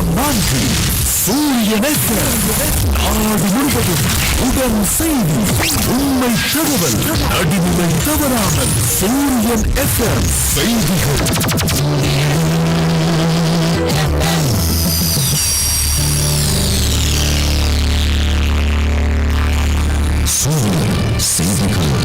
தசம் நான்கு சூரியன் நாடு முழுவதும் உடன் செய்தி உண்மை தகவல் நடுநிலை தவறாமல் சூரியன் எஃப்எம் செய்திகள் சூரியன் செய்திகள்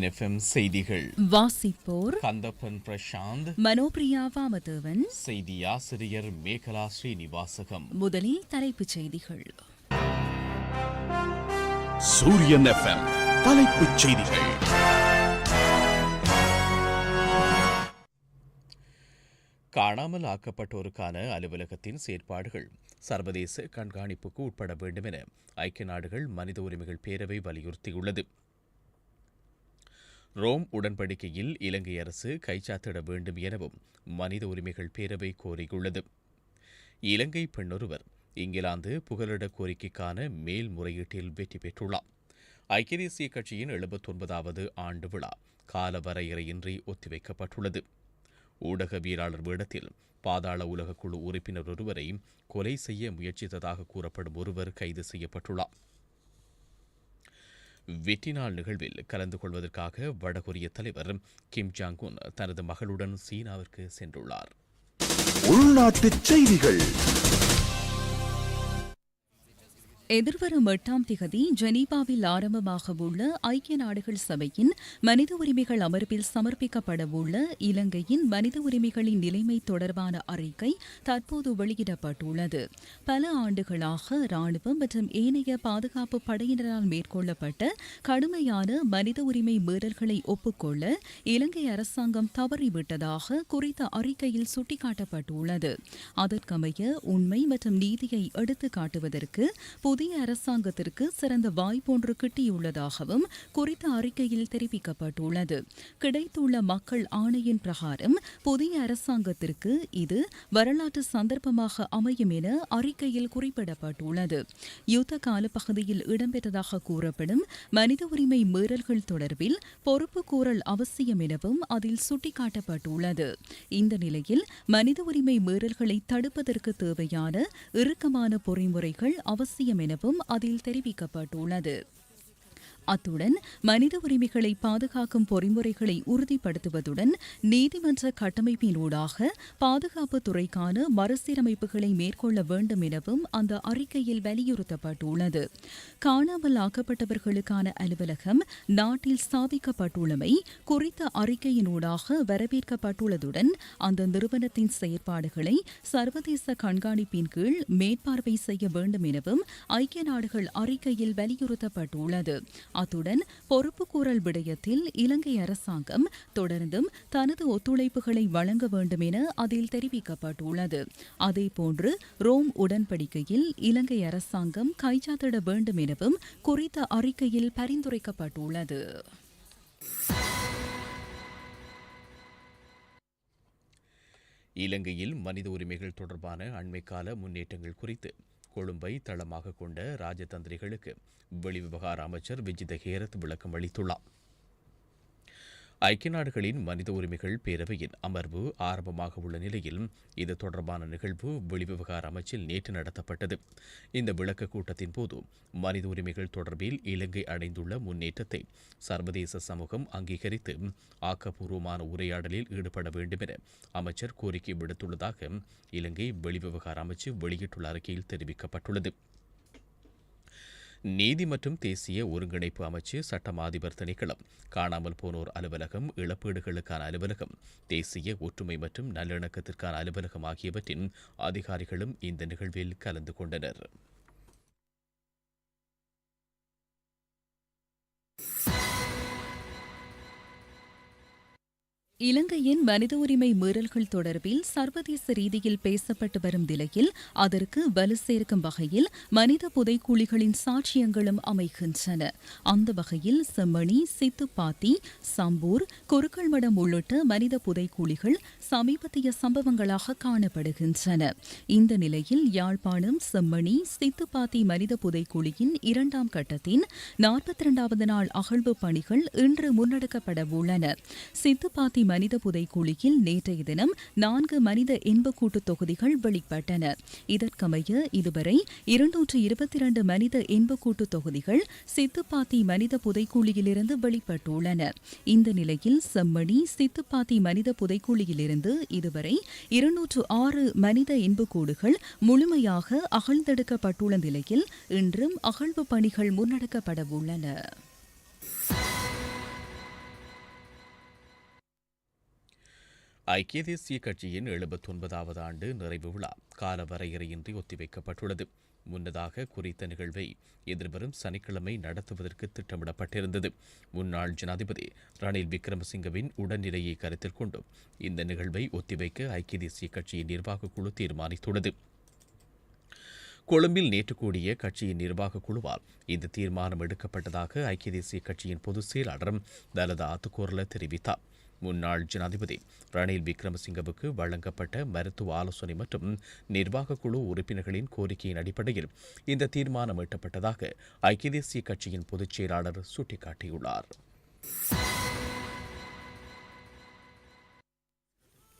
சூரியன் எஃப்எம் செய்திகள். வாசிப்போர் கந்தப்பன் பிரசாந்த் மனோபிரியா வாமதேவன் செய்தி ஆசிரியர் மேகலா ஸ்ரீனிவாசகம். முதலில் தலைப்புச் செய்திகள். சூரியன் எஃப்எம் தலைப்புச் செய்திகள். காணாமல் ஆக்கப்பட்டோருக்கான அலுவலகத்தின் செயற்பாடுகள் சர்வதேச கண்காணிப்புக்கு உட்பட வேண்டும் என ஐக்கிய நாடுகள் மனித உரிமைகள் பேரவை வலியுறுத்தியுள்ளது. ரோம் உடன்படிக்கையில் இலங்கை அரசு கைச்சாத்திட வேண்டும் எனவும் மனித உரிமைகள் பேரவை கோரியுள்ளது. இலங்கை பெண்ணொருவர் இங்கிலாந்து புகலிட கோரிக்கைக்கான மேல்முறையீட்டில் வெற்றி பெற்றுள்ளார். ஐக்கிய தேசிய கட்சியின் எழுபத்தொன்பதாவது ஆண்டு விழா காலவரையறையின்றி ஒத்திவைக்கப்பட்டுள்ளது. ஊடகவியலாளர் வேடத்தில் பாதாள உலகக்குழு குழு உறுப்பினர் ஒருவரை கொலை செய்ய முயற்சித்ததாக கூறப்படும் ஒருவர் கைது செய்யப்பட்டுள்ளார். வெற்றி நாள் நிகழ்வில் கலந்து கொள்வதற்காக வடகொரிய தலைவர் கிம் ஜாங் உன் தனது மகளுடன் சீனாவிற்கு சென்றுள்ளார். உள்நாட்டுச் செய்திகள். எதிர்வரும் எட்டாம் திகதி ஜெனீவாவில் ஆரம்பமாக உள்ள ஐக்கிய நாடுகள் சபையின் மனித உரிமைகள் அமர்வில் சமர்ப்பிக்கப்பட உள்ள இலங்கையின் மனித உரிமைகளின் நிலைமை தொடர்பான அறிக்கை தற்போது வெளியிடப்பட்டுள்ளது. பல ஆண்டுகளாக ராணுவம் மற்றும் ஏனைய பாதுகாப்பு படையினரால் மேற்கொள்ளப்பட்ட கடுமையான மனித உரிமை மீறல்களை ஒப்புக்கொள்ள இலங்கை அரசாங்கம் தவறிவிட்டதாக குறித்த அறிக்கையில் சுட்டிக்காட்டப்பட்டுள்ளது. அதற்கமைய உண்மை மற்றும் நீதியை எடுத்து காட்டுவதற்கு புதிய அரசாங்கத்திற்கு சிறந்த வாய்ப்பொன்று கிட்டியுள்ளதாகவும் குறித்த அறிக்கையில் தெரிவிக்கப்பட்டுள்ளது. கிடைத்துள்ள மக்கள் ஆணையின் பிரகாரம் புதிய அரசாங்கத்திற்கு இது வரலாற்று சந்தர்ப்பமாக அமையும் என அறிக்கையில் குறிப்பிடப்பட்டுள்ளது. யுத்த கால பகுதியில் இடம்பெற்றதாக கூறப்படும் மனித உரிமை மீறல்கள் தொடர்பில் பொறுப்பு கூறல் அவசியம் எனவும் அதில் சுட்டிக்காட்டப்பட்டுள்ளது. இந்த நிலையில் மனித உரிமை மீறல்களை தடுப்பதற்கு தேவையான இறுக்கமான பொறிமுறைகள் அவசியம் என எனவும் அதில் தெரிவிக்கப்பட்டுள்ளது. அத்துடன் மனித உரிமைகளை பாதுகாக்கும் பொறிமுறைகளை உறுதிப்படுத்துவதுடன் நீதிமன்ற கட்டமைப்பினூடாக பாதுகாப்பு துறைக்கான மறுசீரமைப்புகளை மேற்கொள்ள வேண்டும் எனவும் அந்த அறிக்கையில் வலியுறுத்தப்பட்டுள்ளது. காணாமல் ஆக்கப்பட்டவர்களுக்கான அலுவலகம் நாட்டில் ஸ்தாபிக்கப்பட்டுள்ளமை குறித்த அறிக்கையினூடாக வரவேற்கப்பட்டுள்ளதுடன் அந்த நிறுவனத்தின் செயற்பாடுகளை சர்வதேச கண்காணிப்பின் கீழ் மேற்பார்வை செய்ய வேண்டும் எனவும் ஐக்கிய நாடுகள் அறிக்கையில் வலியுறுத்தப்பட்டுள்ளது. அத்துடன் பொறுப்புக்கூறல் விடயத்தில் இலங்கை அரசாங்கம் தொடர்ந்தும் தனது ஒத்துழைப்புகளை வழங்க வேண்டும் என அதில் தெரிவிக்கப்பட்டுள்ளது. அதேபோன்று ரோம் உடன்படிக்கையில் இலங்கை அரசாங்கம் கைச்சாத்திட வேண்டும் எனவும் குறித்த அறிக்கையில் பரிந்துரைக்கப்பட்டுள்ளது. இலங்கையில் மனித உரிமைகள் தொடர்பான அண்மைக்கால முன்னேற்றங்கள் குறித்து கொழும்பை தளமாக கொண்ட ராஜதந்திரிகளுக்கு வெளிவிவகார அமைச்சர் விஜித ஹேரத் விளக்கம் அளித்துள்ளார். ஐக்கிய நாடுகளின் மனித உரிமைகள் பேரவையின் அமர்வு ஆரம்பமாக உள்ள நிலையில் இது தொடர்பான நிகழ்வு வெளிவிவகார அமைச்சில் நேற்று நடத்தப்பட்டது. இந்த விளக்க கூட்டத்தின் போது மனித உரிமைகள் தொடர்பில் இலங்கை அடைந்துள்ள முன்னேற்றத்தை சர்வதேச சமூகம் அங்கீகரித்து ஆக்கப்பூர்வமான உரையாடலில் ஈடுபட வேண்டும் என அமைச்சர் கோரிக்கை விடுத்துள்ளதாக இலங்கை வெளிவிவகார அமைச்சு வெளியிட்டுள்ள அறிக்கையில் தெரிவிக்கப்பட்டுள்ளது. நீதி மற்றும் தேசிய ஒருங்கிணைப்பு அமைச்சு சட்டம் அதிபர் திணைக்களம் காணாமல் போனோர் அலுவலகம் இழப்பீடுகளுக்கான அலுவலகம் தேசிய ஒற்றுமை மற்றும் நல்லிணக்கத்திற்கான அலுவலகம் ஆகியவற்றின் அதிகாரிகளும் இந்த நிகழ்வில் கலந்து கொண்டனர். இலங்கையின் மனித உரிமை மீறல்கள் தொடர்பில் சர்வதேச ரீதியில் பேசப்பட்டு வரும் நிலையில் அதற்கு வலு சேர்க்கும் வகையில் மனித புதைக்குழிகளின் சாட்சியங்களும் அமைகின்றன. அந்த வகையில் செம்மணி சித்துப்பாத்தி சம்பூர் குறுக்கள்மடம் உள்ளிட்ட மனித புதைக்குழிகள் சமீபத்திய சம்பவங்களாக காணப்படுகின்றன. இந்த நிலையில் யாழ்ப்பாணம் செம்மணி சித்துப்பாத்தி மனித புதைக்குழியின் இரண்டாம் கட்டத்தின் நாற்பத்தி இரண்டாவது நாள் அகழ்வு பணிகள் இன்று முன்னெடுக்கப்பட உள்ளன. சித்துப்பாத்தி மனித புதைக்குழியில் நேற்றைய தினம் நான்கு மனித இன்பக்கூட்டு தொகுதிகள் வெளிப்பட்டன. இதற்கமைய இதுவரை இருநூற்று இருபத்தி இரண்டு மனித இன்பக்கூட்டு தொகுதிகள் சித்துப்பாத்தி மனித புதைக்குழியிலிருந்து வெளிப்பட்டுள்ளன. இந்த நிலையில் செம்மணி சித்துப்பாத்தி மனித புதைக்குழியிலிருந்து இதுவரை இருநூற்று ஆறு மனித இன்புக்கூடுகள் முழுமையாக அகழ்ந்தெடுக்கப்பட்டுள்ள நிலையில் இன்றும் அகழ்வு பணிகள் முன்னெடுக்கப்பட உள்ளன ஐக்கிய தேசிய கட்சியின் எழுபத்தொன்பதாவது ஆண்டு நிறைவு விழா கால வரையறையின்றி ஒத்திவைக்கப்பட்டுள்ளது. முன்னதாக குறித்த நிகழ்வை எதிர்வரும் சனிக்கிழமை நடத்துவதற்கு திட்டமிடப்பட்டிருந்தது. முன்னாள் ஜனாதிபதி ரணில் விக்ரமசிங்கவின் உடல்நிலையை கருத்தில் கொண்டும் இந்த நிகழ்வை ஒத்திவைக்க ஐக்கிய தேசிய கட்சியின் நிர்வாகக் குழு தீர்மானித்துள்ளது. கொழும்பில் நேற்று கூடிய கட்சியின் நிர்வாகக் குழுவால் இந்த தீர்மானம் எடுக்கப்பட்டதாக ஐக்கிய தேசிய கட்சியின் பொதுச் செயலாளரும் தலதா அத்துக்கோரல தெரிவித்தார். முன்னாள் ஜனாதிபதி ரணில் விக்ரமசிங்கவுக்கு வழங்கப்பட்ட மருத்துவ ஆலோசனை மற்றும் நிர்வாக குழு உறுப்பினர்களின் கோரிக்கையின் அடிப்படையில் இந்த தீர்மானம் எட்டப்பட்டதாக ஐக்கிய தேசிய கட்சியின் பொதுச் செயலாளர் சுட்டிக்காட்டியுள்ளார்.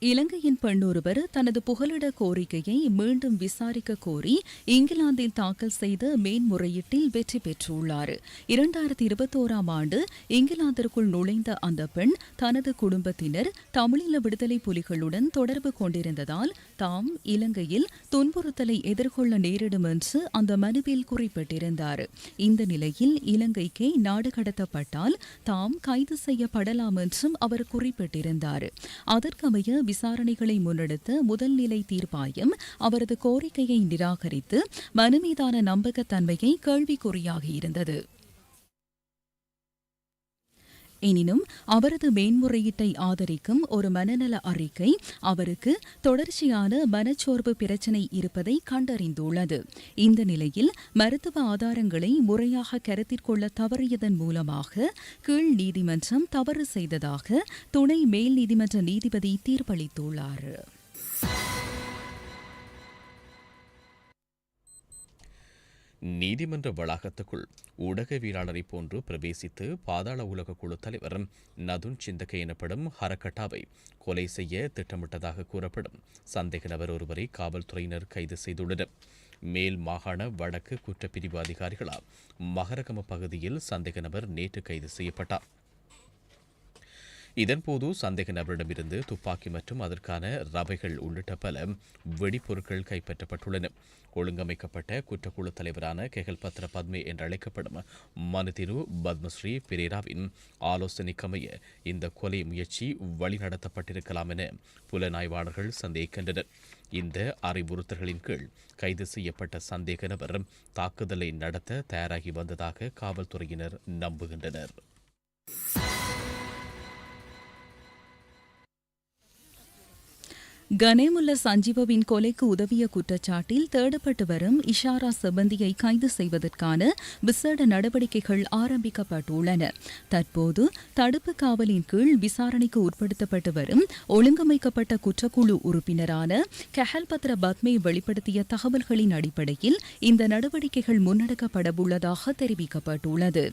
இலங்கையின் பெண்ணொருவர் தனது புகலிட கோரிக்கையை மீண்டும் விசாரிக்க கோரி இங்கிலாந்தில் தாக்கல் செய்த மேன்முறையீட்டில் வெற்றி பெற்றுள்ளார். இரண்டாயிரத்தி இருபத்தோராம் ஆண்டு இங்கிலாந்திற்குள் நுழைந்த அந்த பெண் தனது குடும்பத்தினர் தமிழீழ விடுதலை புலிகளுடன் தொடர்பு கொண்டிருந்ததால் தாம் இலங்கையில் துன்புறுத்தலை எதிர்கொள்ள நேரிடும் என்று அந்த மனுவில் குறிப்பிட்டிருந்தார். இந்த நிலையில் இலங்கைக்கு நாடு கடத்தப்பட்டால் தாம் கைது செய்யப்படலாம் என்றும் அவர் குறிப்பிட்டிருந்தார். அதற்கமைய விசாரணைகளை முன்னெடுத்த முதல்நிலை தீர்ப்பாயம் அவரது கோரிக்கையை நிராகரித்து மனு மீதான நம்பகத்தன்மையை கேள்விக்குறியாகியிருந்தது எனினும் அவரது மேன்முறையீட்டை ஆதரிக்கும் ஒரு மனநல அறிக்கை அவருக்கு தொடர்ச்சியான மனச்சோர்வு பிரச்சினை இருப்பதை கண்டறிந்துள்ளது. இந்த நிலையில் மருத்துவ ஆதாரங்களை முறையாக கருத்தில் கொள்ள தவறியதன் மூலமாக கீழ் நீதிமன்றம் தவறு செய்ததாக துணை மேல் நீதிமன்ற நீதிபதி தீர்ப்பளித்துள்ளார். நீதிமன்ற வளாகத்துக்குள் ஊடகவியலாளரை போன்று பிரவேசித்து பாதாள உலக குழு தலைவர் நதுன் சிந்தகை எனப்படும் ஹரகட்டாவை கொலை செய்ய திட்டமிட்டதாக கூறப்படும். சந்தேக நபர் ஒருவரை காவல்துறையினர் கைது செய்துள்ளனர். மேல் மாகாண வடக்கு குற்றப்பிரிவு அதிகாரிகளால் மகரகம பகுதியில் சந்தேக நபர் நேற்று கைது செய்யப்பட்டார். இதன்போது சந்தேக நபரிடமிருந்து துப்பாக்கி மற்றும் அதற்கான ரவைகள் உள்ளிட்ட பல வெடிப்பொருட்கள் கைப்பற்றப்பட்டுள்ளன. ஒழுங்கமைக்கப்பட்ட குற்றக்குழு தலைவரான கெகல் பத்ர பத்மே என்றழைக்கப்படும் மனுதிரு பத்மஸ்ரீ பிரேராவின் ஆலோசனைக்கமைய இந்த கொலை முயற்சி வழிநடத்தப்பட்டிருக்கலாம் என புலனாய்வாளர்கள் சந்தேகிக்கின்றனர். இந்த அறிவுறுத்தல்களின் கீழ் கைது செய்யப்பட்ட சந்தேக நபர் தாக்குதலை நடத்த தயாராகி வந்ததாக காவல்துறையினர் நம்புகின்றனர். கனேமுல்ல சஞ்சீவவின் கொலைக்கு உதவிய குற்றச்சாட்டில் தேடப்பட்டு வரும் இஷாரா செபந்தியை கைது செய்வதற்கான விசேட நடவடிக்கைகள் ஆரம்பிக்கப்பட்டுள்ளன. தற்போது தடுப்பு காவலின் கீழ் விசாரணைக்கு உட்படுத்தப்பட்டு வரும் ஒழுங்கமைக்கப்பட்ட குற்றக்குழு உறுப்பினரான கஹல்பத்ர பத்மே வெளிப்படுத்திய தகவல்களின் அடிப்படையில் இந்த நடவடிக்கைகள் முன்னெடுக்கப்படவுள்ளதாக தெரிவிக்கப்பட்டுள்ளது.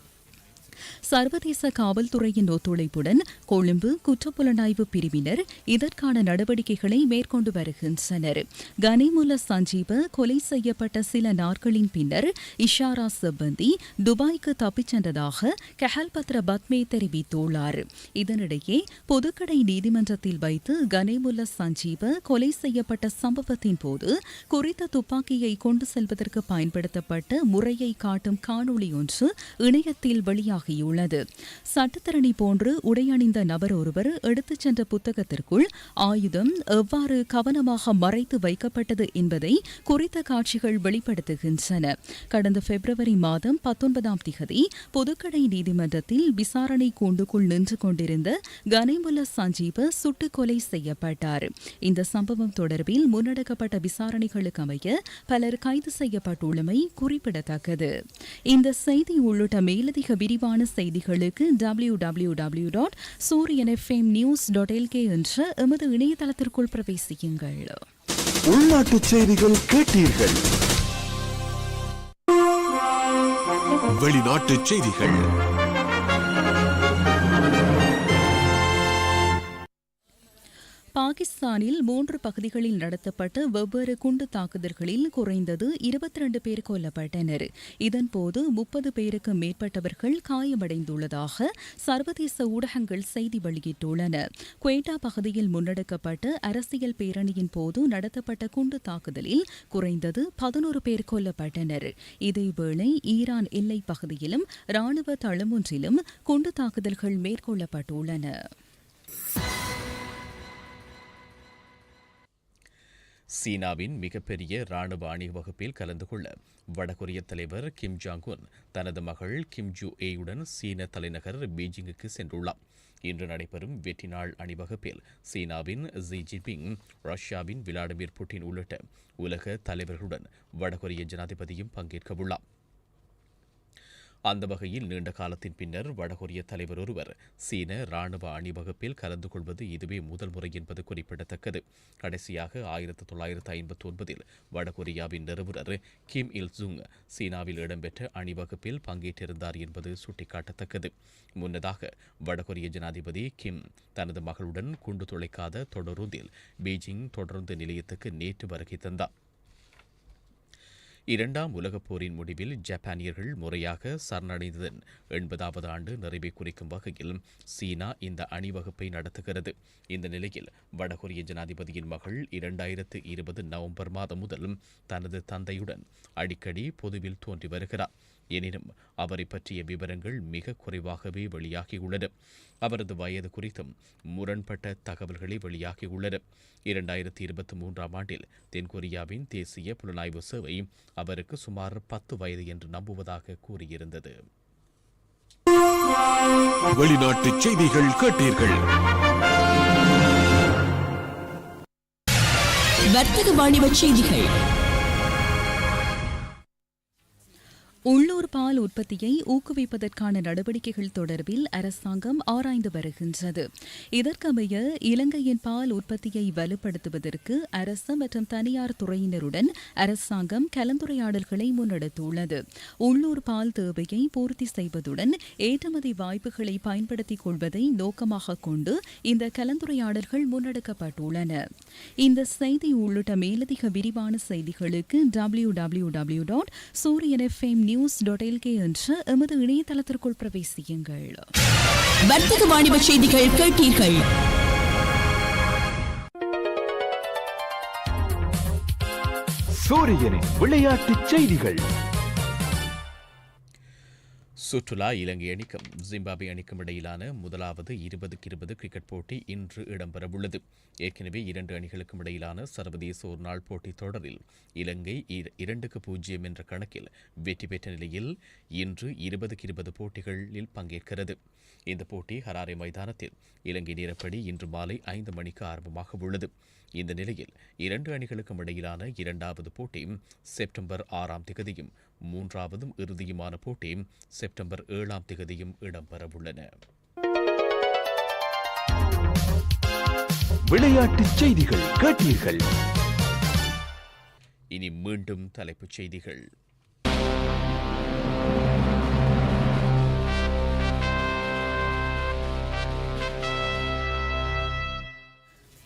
சர்வதேச காவல்துறையின் ஒத்துழைப்புடன் கொழும்பு குற்றப்புலனாய்வு பிரிவினர் இதற்கான நடவடிக்கைகளை மேற்கொண்டு வருகின்றனர். கனிமுல்ல சஞ்சீவ கொலை செய்யப்பட்ட சில நாட்களின் பின்னர் இஷாரா சிப்பந்தி துபாய்க்கு தப்பிச் சென்றதாக கஹல்பத்ர பத்மே தெரிவித்துள்ளார். இதனிடையே பொதுக்கடை நீதிமன்றத்தில் வைத்து கனிமுல்ல சஞ்சீவ கொலை செய்யப்பட்ட சம்பவத்தின் போது குறித்த துப்பாக்கியை கொண்டு செல்வதற்கு பயன்படுத்தப்பட்ட முறையை காட்டும் காணொளி ஒன்று இணையத்தில் வெளியாகி வெளியாகியுள்ளது சட்டத்தரணி போன்று உடையணிந்த நபர் ஒருவர் எடுத்துச் சென்ற புத்தகத்திற்குள் ஆயுதம் எவ்வாறு கவனமாக மறைத்து வைக்கப்பட்டது என்பதை குறித்த காட்சிகள் வெளிப்படுத்துகின்றன. கடந்த பிப்ரவரி மாதம் பத்தொன்பதாம் திகதி பொதுக்கடை நீதிமன்றத்தில் விசாரணை கூண்டுக்குள் நின்று கொண்டிருந்த கனிமுல்ல சஞ்சீப சுட்டுக் கொலை செய்யப்பட்டார். இந்த சம்பவம் தொடர்பில் முன்னெடுக்கப்பட்ட விசாரணைகளுக்கு அமைய பலர் கைது செய்யப்பட்டுள்ளமை குறிப்பிடத்தக்கது. இந்த செய்தி உள்ளிட்ட மேலதிக விரிவான செய்திகளுக்கு W W W dot Sooriyan FM news dot LK என்ற எமது இணையதளத்திற்குள் பிரவேசியுங்கள். உள்நாட்டு செய்திகள் கேட்டீர்கள். வெளிநாட்டு செய்திகள். பாகிஸ்தானில் மூன்று பகுதிகளில் நடத்தப்பட்ட வெவ்வேறு குண்டு தாக்குதல்களில் குறைந்தது இருபத்தி ரெண்டு பேர் கொல்லப்பட்டனர். இதன்போது முப்பது பேருக்கு மேற்பட்டவர்கள் காயமடைந்துள்ளதாக சர்வதேச ஊடகங்கள் செய்தி வெளியிட்டுள்ளன. குவேட்டா பகுதியில் முன்னெடுக்கப்பட்ட அரசியல் பேரணியின் போது நடத்தப்பட்ட குண்டு தாக்குதலில் குறைந்தது பதினோரு பேர் கொல்லப்பட்டனர். இதேவேளை ஈரான் எல்லை பகுதியிலும் ராணுவ தளமொன்றிலும் குண்டு தாக்குதல்கள் மேற்கொள்ளப்பட்டுள்ளன. சீனாவின் மிகப்பெரிய ராணுவ அணிவகுப்பில் கலந்து கொள்ள வடகொரிய தலைவர் கிம் ஜாங் உன் தனது மகள் கிம் ஜூ ஏயுடன் சீன தலைநகர் பீஜிங்குக்கு சென்றுள்ளார். இன்று நடைபெறும் வெற்றி நாள் அணிவகுப்பில் சீனாவின் ஜி ஜின்பிங் ரஷ்யாவின் விளாடிமிர் புட்டின் உள்ளிட்ட உலக தலைவர்களுடன் வடகொரிய ஜனாதிபதியும் பங்கேற்கவுள்ளார். அந்த வகையில் நீண்ட காலத்தின் பின்னர் வடகொரிய தலைவர் ஒருவர் சீன ராணுவ அணிவகுப்பில் கலந்து கொள்வது இதுவே முதல் முறை என்பது குறிப்பிடத்தக்கது. கடைசியாக ஆயிரத்தி தொள்ளாயிரத்து ஐம்பத்தி ஒன்பதில் வடகொரியாவின் நிறுவனர் கிம் இல் ஜுங் சீனாவில் இடம்பெற்ற அணிவகுப்பில் பங்கேற்றிருந்தார் என்பது சுட்டிக்காட்டத்தக்கது. முன்னதாக வடகொரிய ஜனாதிபதி கிம் தனது மகளுடன் குண்டு துளைக்காத தொடருந்தில் பீஜிங் தொடருந்து நிலையத்துக்கு நேற்று வருகை தந்தார். இரண்டாம் உலகப் போரின் முடிவில் ஜப்பானியர்கள் முறையாக சரணடைந்ததன் எண்பதாவது ஆண்டு நிறைவை குறிக்கும் வகையில் சீனா இந்த அணிவகுப்பை நடத்துகிறது. இந்த நிலையில் வடகொரிய ஜனாதிபதியின் மகள் இரண்டாயிரத்து இருபது நவம்பர் மாதம் முதல் தனது தந்தையுடன் அடிக்கடி பொதுவில் தோன்றி வருகிறார். எனினும் அவரை பற்றிய விவரங்கள் மிக குறைவாகவே வெளியாகியுள்ளன. அவரது வயது குறித்தும் முரண்பட்ட தகவல்களை வெளியாகியுள்ளன. இரண்டாயிரத்தி இருபத்தி மூன்றாம் ஆண்டில் தென்கொரியாவின் தேசிய புலனாய்வு சேவை அவருக்கு சுமார் பத்து வயது என்று நம்புவதாக கூறியிருந்தது. வெளிநாட்டு செய்திகள் கேட்டீர்கள். வர்த்தக வாணிப செய்திகள். உள்ளூர் பால் உற்பத்தியை ஊக்குவிப்பதற்கான நடவடிக்கைகள் தொடர்பில் அரசாங்கம் ஆராய்ந்து வருகின்றது. இதற்கமைய இலங்கையின் பால் உற்பத்தியை வலுப்படுத்துவதற்கு அரசு மற்றும் தனியார் துறையினருடன் அரசாங்கம் கலந்துரையாடல்களை முன்னெடுத்துள்ளது. உள்ளூர் பால் தேவையை பூர்த்தி செய்வதுடன் ஏற்றுமதி வாய்ப்புகளை பயன்படுத்திக் கொள்வதை நோக்கமாக கொண்டு இந்த கலந்துரையாடல்கள் முன்னெடுக்கப்பட்டுள்ளன. இந்த செய்தி உள்ளிட்ட மேலதிக விரிவான செய்திகளுக்கு W W W dot Sooriyan FM news dot LK என்ற எமது இணையதளத்திற்குள் பிரவேசியுங்கள். வர்த்தக வாணிப செய்திகள் கேட்டீர்கள். சூரியனின் விளையாட்டுச் செய்திகள். சுற்றுலா இலங்கை அணிக்கும் ஜிம்பாபே அணிக்கும் இடையிலான முதலாவது இருபதுக்கு இருபது கிரிக்கெட் போட்டி இன்று இடம்பெறவுள்ளது. ஏற்கனவே இரண்டு அணிகளுக்கும் இடையிலான சர்வதேச ஒருநாள் போட்டித் தொடரில் இலங்கை இரண்டுக்கு பூஜ்ஜியம் என்ற கணக்கில் வெற்றி பெற்ற நிலையில் இன்று இருபதுக்கு இருபது போட்டிகளில் பங்கேற்கிறது. இந்த போட்டி ஹராரே மைதானத்தில். இலங்கை நேரப்படி இன்று மாலை ஐந்து மணிக்கு ஆரம்பமாக உள்ளது. இந்த நிலையில் இரண்டு அணிகளுக்கும் இடையிலான இரண்டாவது போட்டி செப்டம்பர் ஆறாம் திகதியும் மூன்றாவதும் இறுதியுமான போட்டி செப்டம்பர் ஏழாம் திகதியும் இடம்பெறவுள்ளன விளையாட்டுச் செய்திகள் கேட்டீர்கள். இனி மீண்டும் தலைப்புச் செய்திகள்.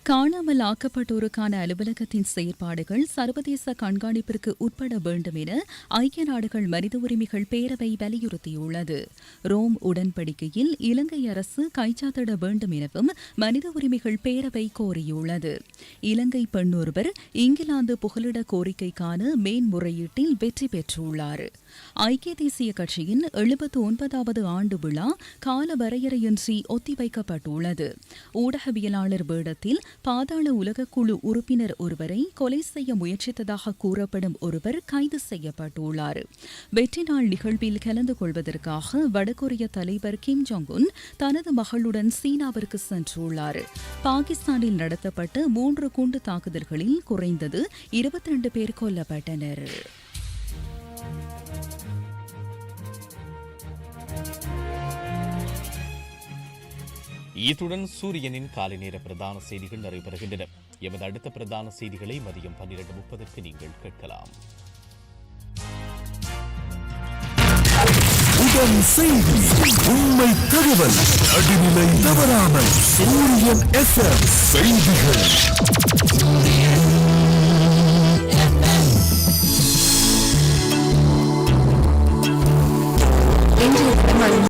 காணாமல் ஆக்கப்பட்டோருக்கான அலுவலகத்தின் செயற்பாடுகள் சர்வதேச கண்காணிப்பிற்கு உட்பட வேண்டும் என ஐக்கிய நாடுகள் மனித உரிமைகள் பேரவை வலியுறுத்தியுள்ளது. ரோம் உடன்படிக்கையில் இலங்கை அரசு கைச்சாத்திட வேண்டும் எனவும் மனித உரிமைகள் பேரவை கோரியுள்ளது. இலங்கை பெண்ணொருவர் இங்கிலாந்து புகலிட கோரிக்கைக்கான மேன்முறையீட்டில் வெற்றி பெற்றுள்ளார். ஐக்கிய தேசிய கட்சியின் எழுபத்து ஒன்பதாவது ஆண்டு விழா கால வரையறையின்றி ஒத்திவைக்கப்பட்டுள்ளது. ஊடகவியலாளர் வேடத்தில் பாதாள உலகக்குழு உறுப்பினர் ஒருவரை கொலை செய்ய முயற்சித்ததாக கூறப்படும் ஒருவர் கைது செய்யப்பட்டுள்ளார். வெற்றி நாள் நிகழ்வில் கலந்து கொள்வதற்காக வடகொரிய தலைவர் கிம் ஜாங் உன் தனது மகளுடன் சீனாவிற்கு சென்றுள்ளார். பாகிஸ்தானில் நடத்தப்பட்ட மூன்று குண்டு தாக்குதல்களில் குறைந்தது இருபத்தி பேர் கொல்லப்பட்டனர். இத்துடன் சூரியனின் காலை நேர பிரதான செய்திகள் நிறைவு எமது அடுத்த பிரதான செய்திகளை மதியம் பன்னிரண்டு முப்பதற்கு நீங்கள் கேட்கலாம். உடன் செய்தி உண்மை தகவல் நடுநிலை தவறாமல் சூரியன் எஃப்எம் செய்திகள்.